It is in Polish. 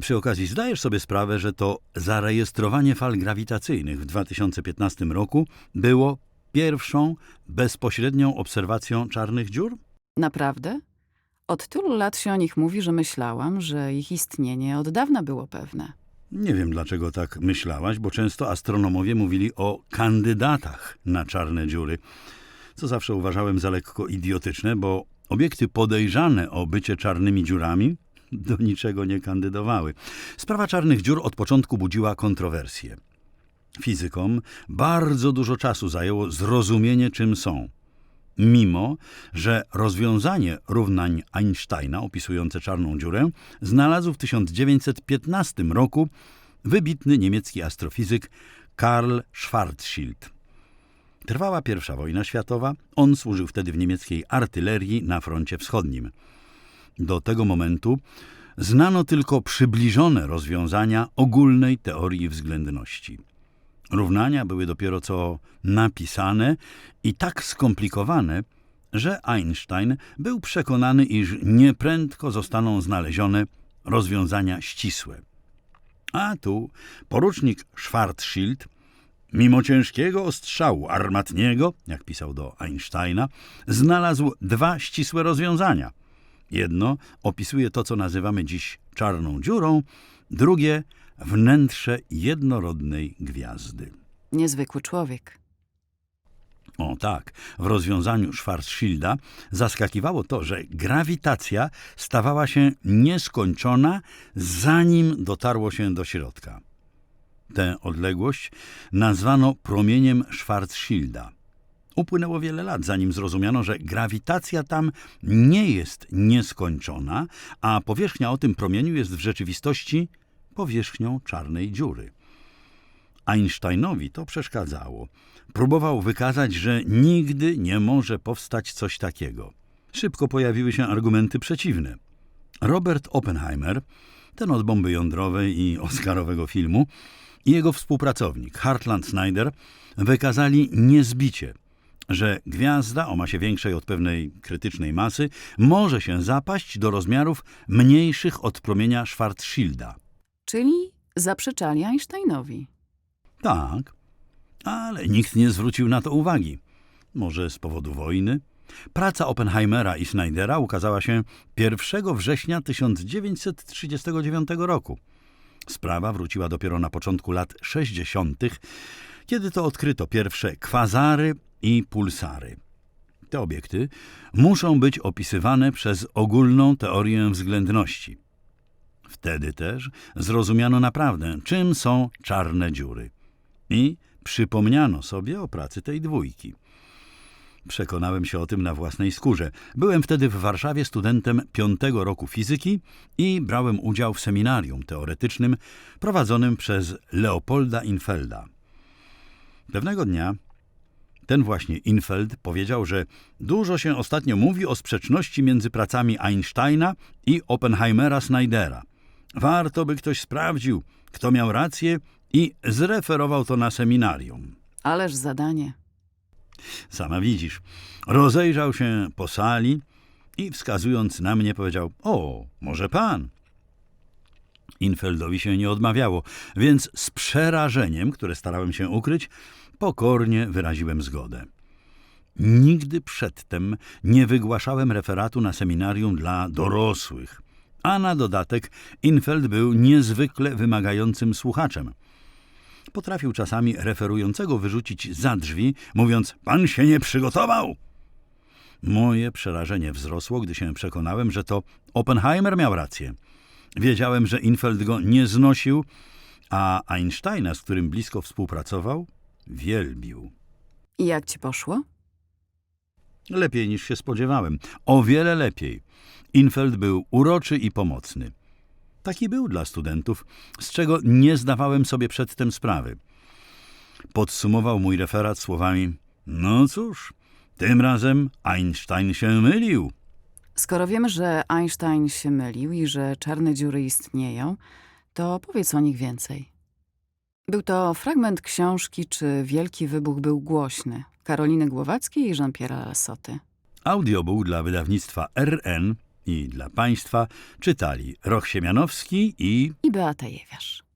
Przy okazji zdajesz sobie sprawę, że to zarejestrowanie fal grawitacyjnych w 2015 roku było pierwszą bezpośrednią obserwacją czarnych dziur? Naprawdę? Od tylu lat się o nich mówi, że myślałam, że ich istnienie od dawna było pewne. Nie wiem, dlaczego tak myślałaś, bo często astronomowie mówili o kandydatach na czarne dziury, co zawsze uważałem za lekko idiotyczne, bo obiekty podejrzane o bycie czarnymi dziurami do niczego nie kandydowały. Sprawa czarnych dziur od początku budziła kontrowersje. Fizykom bardzo dużo czasu zajęło zrozumienie, czym są. Mimo, że rozwiązanie równań Einsteina opisujące czarną dziurę znalazł w 1915 roku wybitny niemiecki astrofizyk Karl Schwarzschild. Trwała I wojna światowa, on służył wtedy w niemieckiej artylerii na froncie wschodnim. Do tego momentu znano tylko przybliżone rozwiązania ogólnej teorii względności. Równania były dopiero co napisane i tak skomplikowane, że Einstein był przekonany, iż nieprędko zostaną znalezione rozwiązania ścisłe. A tu porucznik Schwarzschild, mimo ciężkiego ostrzału armatniego, jak pisał do Einsteina, znalazł dwa ścisłe rozwiązania. Jedno opisuje to, co nazywamy dziś czarną dziurą, drugie wnętrze jednorodnej gwiazdy. Niezwykły człowiek. O tak, w rozwiązaniu Schwarzschilda zaskakiwało to, że grawitacja stawała się nieskończona, zanim dotarło się do środka. Tę odległość nazwano promieniem Schwarzschilda. Upłynęło wiele lat, zanim zrozumiano, że grawitacja tam nie jest nieskończona, a powierzchnia o tym promieniu jest w rzeczywistości powierzchnią czarnej dziury. Einsteinowi to przeszkadzało. Próbował wykazać, że nigdy nie może powstać coś takiego. Szybko pojawiły się argumenty przeciwne. Robert Oppenheimer, ten od bomby jądrowej i Oscarowego filmu, i jego współpracownik Hartland Snyder wykazali niezbicie, że gwiazda o masie większej od pewnej krytycznej masy może się zapaść do rozmiarów mniejszych od promienia Schwarzschilda. Czyli zaprzeczali Einsteinowi. Tak, ale nikt nie zwrócił na to uwagi. Może z powodu wojny? Praca Oppenheimera i Snydera ukazała się 1 września 1939 roku. Sprawa wróciła dopiero na początku lat 60., kiedy to odkryto pierwsze kwazary i pulsary. Te obiekty muszą być opisywane przez ogólną teorię względności. Wtedy też zrozumiano naprawdę, czym są czarne dziury. I przypomniano sobie o pracy tej dwójki. Przekonałem się o tym na własnej skórze. Byłem wtedy w Warszawie studentem piątego roku fizyki i brałem udział w seminarium teoretycznym prowadzonym przez Leopolda Infelda. Pewnego dnia ten właśnie Infeld powiedział, że dużo się ostatnio mówi o sprzeczności między pracami Einsteina i Oppenheimera Snydera. Warto by ktoś sprawdził, kto miał rację i zreferował to na seminarium. Ależ zadanie. Sama widzisz. Rozejrzał się po sali i wskazując na mnie powiedział: O, może pan. Infeldowi się nie odmawiało, więc z przerażeniem, które starałem się ukryć, pokornie wyraziłem zgodę. Nigdy przedtem nie wygłaszałem referatu na seminarium dla dorosłych, a na dodatek Infeld był niezwykle wymagającym słuchaczem. Potrafił czasami referującego wyrzucić za drzwi, mówiąc: Pan się nie przygotował! Moje przerażenie wzrosło, gdy się przekonałem, że to Oppenheimer miał rację. Wiedziałem, że Infeld go nie znosił, a Einsteina, z którym blisko współpracował, wielbił. I jak ci poszło? Lepiej niż się spodziewałem. O wiele lepiej. Infeld był uroczy i pomocny. Taki był dla studentów, z czego nie zdawałem sobie przedtem sprawy. Podsumował mój referat słowami: No cóż, tym razem Einstein się mylił. Skoro wiemy, że Einstein się mylił i że czarne dziury istnieją, to powiedz o nich więcej. Był to fragment książki Czy Wielki Wybuch był głośny Karoliny Głowackiej i Jean-Pierre'a Lassoty. Audiobook dla wydawnictwa RN i dla Państwa czytali Roch Siemianowski i I Beata Jewiarz.